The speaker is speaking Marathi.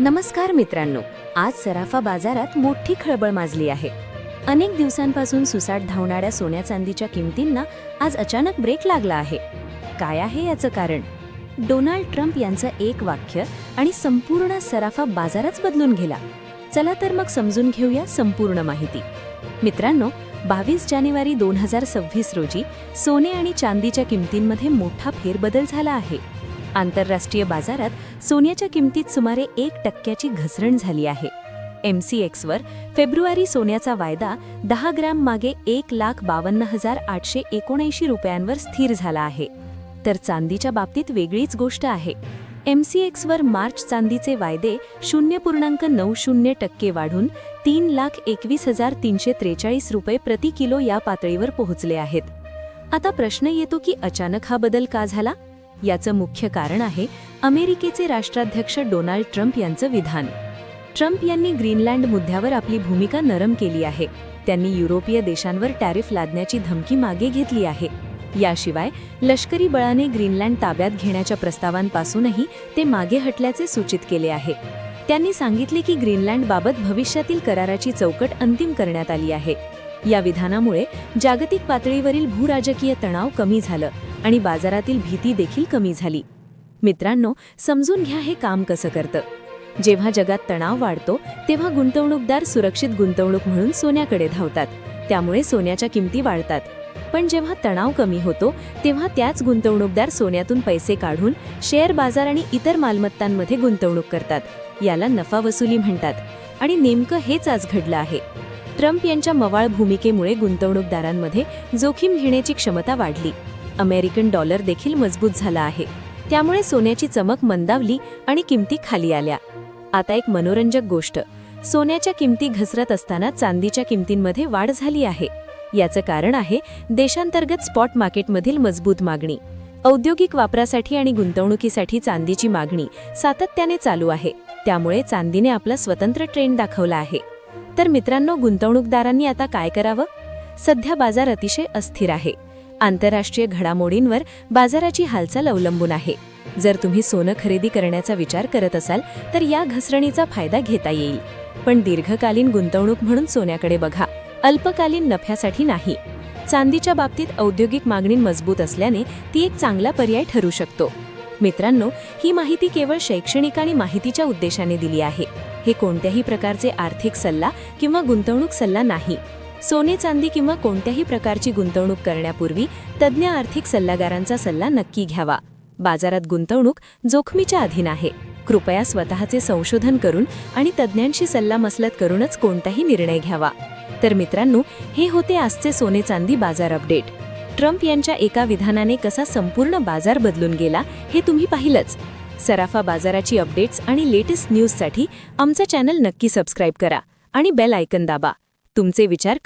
नमस्कार मित्रांनो आज सराफा बाजारात मोठी खळबळ माजली आहे. अनेक दिवसांपासून सुसाट धावणाऱ्या सोन्या चांदीच्या किमतींना आज अचानक ब्रेक लागला आहे. काय आहे याचं कारण? डोनाल्ड ट्रम्प यांचं एक वाक्य आणि संपूर्ण सराफा बाजारच बदलून गेला. चला तर मग समजून घेऊया संपूर्ण माहिती. मित्रांनो बावीस जानेवारी दोन हजार सव्वीस रोजी सोने आणि चांदीच्या किमतींमध्ये मोठा फेरबदल झाला आहे. आंतरराष्ट्रीय बाजारात सोन्याच्या किमतीत सुमारे एक टक्क्याची घसरण झाली आहे. एम सी एक्सवर फेब्रुवारी सोन्याचा वायदा दहा ग्रॅम मागे एक लाख बावन्न हजार आठशे एकोणऐंशी रुपयांवर स्थिर झाला आहे. तर चांदीच्या बाबतीत वेगळीच गोष्ट आहे. एम सी एक्सवर मार्च चांदीचे वायदे शून्य पूर्णांक नऊ शून्य टक्के वाढून तीन लाख एकवीस हजार तीनशे त्रेचाळीस रुपये प्रति किलो या पातळीवर पोहोचले आहेत. आता प्रश्न येतो की अचानक हा बदल का झाला? याचं मुख्य कारण आहे अमेरिकेचे राष्ट्राध्यक्ष डोनाल्ड ट्रम्प यांचं विधान. ट्रम्प यांनी ग्रीनलँड मुद्द्यावर आपली भूमिका नरम केली आहे. त्यांनी युरोपीय देशांवर टॅरिफ लादण्याची धमकी मागे घेतली आहे. याशिवाय लष्करी बळाने ग्रीनलँड ताब्यात घेण्याच्या प्रस्तावांपासूनही ते मागे हटल्याचे सूचित केले आहे. त्यांनी सांगितले की ग्रीनलँडबाबत भविष्यातील कराराची चौकट अंतिम करण्यात आली आहे. या विधानामुळे जागतिक पातळीवरील भूराजकीय तणाव कमी झालं. आणि बाजारातील भीती देखील कमी झाली. मित्रांनो समजून घ्या हे काम कसं करतं. जेव्हा जगात तणाव वाढतो तेव्हा गुंतवणूकदार सुरक्षित गुंतवणूक म्हणून सोन्याकडे धावतात. त्यामुळे सोन्याच्या किमती वाढतात. पण जेव्हा तणाव कमी होतो तेव्हा त्याच गुंतवणूकदार सोन्यातून पैसे काढून शेअर बाजार आणि इतर मालमत्तांमध्ये गुंतवणूक करतात. याला नफा वसुली म्हणतात. आणि नेमकं हेच आज घडलं आहे. ट्रम्प यांच्या मवाळ भूमिकेमुळे गुंतवणूकदारांमध्ये जोखीम घेण्याची क्षमता वाढली. अमेरिकन डॉलर देखील मजबूत झाला आहे. त्यामुळे सोन्याची चमक मंदावली आणि किमती खाली आल्या. आता एक मनोरंजक गोष्ट. सोन्याच्या किमती घसरत असताना चांदीच्या किमतींमध्ये वाढ झाली आहे. याचं कारण आहे देशांतर्गत स्पॉट मार्केटमधील मजबूत मागणी. औद्योगिक वापरासाठी आणि गुंतवणुकीसाठी चांदीची मागणी सातत्याने चालू आहे. त्यामुळे चांदीने आपला स्वतंत्र ट्रेंड दाखवला आहे. तर मित्रांनो गुंतवणूकदारांनी आता काय करावं? सध्या बाजार अतिशय अस्थिर आहे. आंतरराष्ट्रीय घडामोडींवर बाजाराची हालचाल अवलंबून आहे. जर तुम्ही सोनं खरेदी करण्याचा विचार करत असाल तर या घसरणीचा फायदा घेता येईल. पण दीर्घकालीन गुंतवणूक म्हणून सोन्याकडे बघा. अल्पकालीन नफ्यासाठी नाही. चांदीच्या बाबतीत औद्योगिक मागणी मजबूत असल्याने ती एक चांगला पर्याय ठरू शकतो. मित्रांनो ही माहिती केवळ शैक्षणिक आणि माहितीच्या उद्देशाने दिली आहे. हे कोणत्याही प्रकारचे आर्थिक सल्ला किंवा गुंतवणूक सल्ला नाही. सोने चांदी किंवा कोणत्याही प्रकारची गुंतवणूक करण्यापूर्वी तज्ज्ञ आर्थिक सल्लागारांचा सल्ला नक्की घ्यावा. बाजारात गुंतवणूक जोखमीच्या अधीन आहे. कृपया स्वतःचे संशोधन करून आणि तज्ज्ञांशी सल्लामसलत करूनच कोणताही निर्णय घ्यावा. तर मित्रांनो हे होते आजचे सोने चांदी बाजार अपडेट. ट्रम्प यांच्या एका विधानाने कसा संपूर्ण बाजार बदलून गेला हे तुम्ही पाहिलंच. सराफा बाजाराची अपडेट्स आणि लेटेस्ट न्यूजसाठी आमचा चॅनल नक्की सबस्क्राईब करा आणि बेल आयकन दाबा. तुमचे विचार